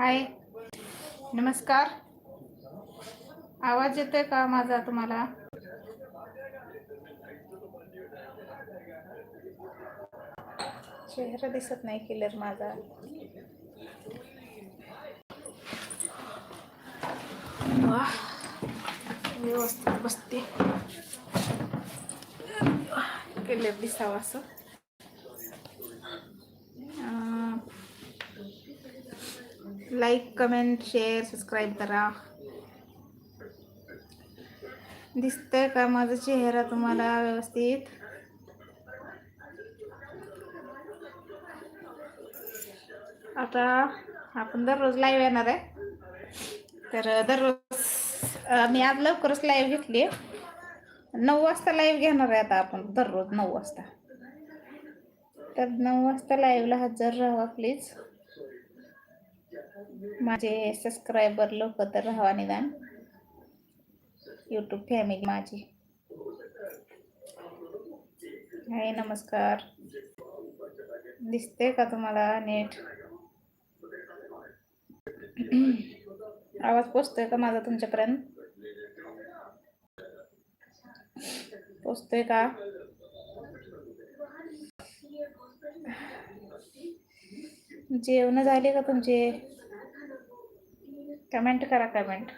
हाय. नमस्कार. आवाज येतोय का माझा तुम्हाला? चेहरा दिसत नाही क्लिअर माझा. वाह व्यवस्थित बसते. क्लिअर दिसावं असं. लाईक कमेंट शेअर सबस्क्राईब करा. दिसतंय का माझा चेहरा तुम्हाला व्यवस्थित? आता आपण दररोज लाईव्ह येणार आहे. तर दररोज मी आज लवकरच लाईव्ह घेतली. नऊ वाजता लाईव्ह घेणार आहे आता आपण दररोज नऊ वाजता. तर नऊ वाजता लाईव्हला हजर राहा प्लीज माझे सबस्क्रायबर लोक तर राहावा निदान. यूट्यूब फॅमिली माझी. हाय नमस्कार. दिसते का तुम्हाला नीट? आवाज पोचतोय का माझा तुमच्यापर्यंत? पोचतोय का? जेवण झाले का तुमचे? कमेंट करा कमेंट.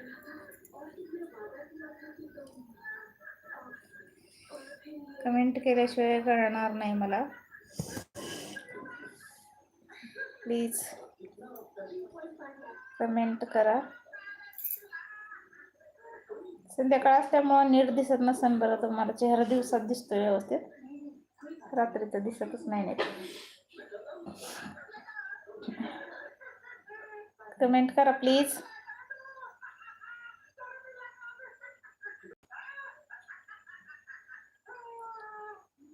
कमेंट केल्याशिवाय कळणार नाही मला. प्लीज. कमेंट करा. संध्याकाळ असल्यामुळं नीट दिसत नसेल बरं तुम्हाला चेहरा दिवसात दिसतो व्यवस्थित. रात्री तर दिसतच नाही नीट. कमेंट करा प्लीज.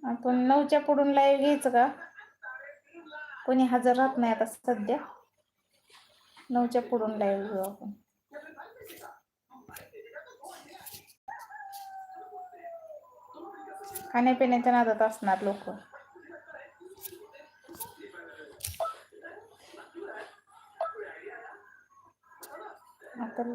आपण नऊच्या पुढून लाईव्ह घ्यायचं का? कोणी हजर राहत नाही आता सध्या. नऊच्या पुढून लाईव्ह घेऊ आपण. खाण्यापिण्याच्या नादात असणार लोक. आता